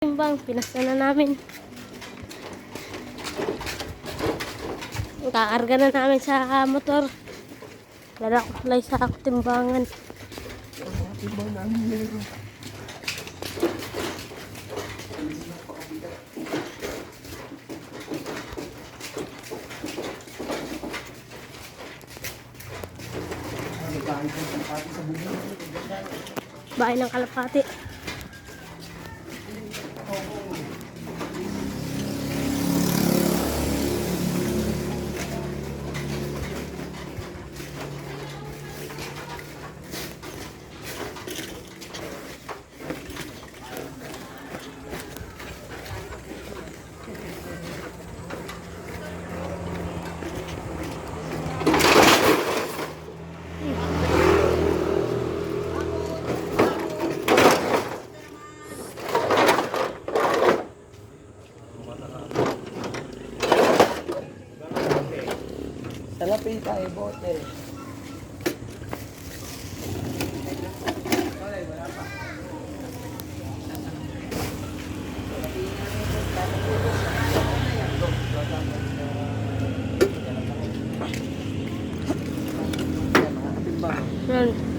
Timbang, pinasta na namin. Kakarga na namin sa motor. Lalakulay sa timbangan. Timbang namin meron. Bahay ng kalapati. Salapi tayo, bote. Yan.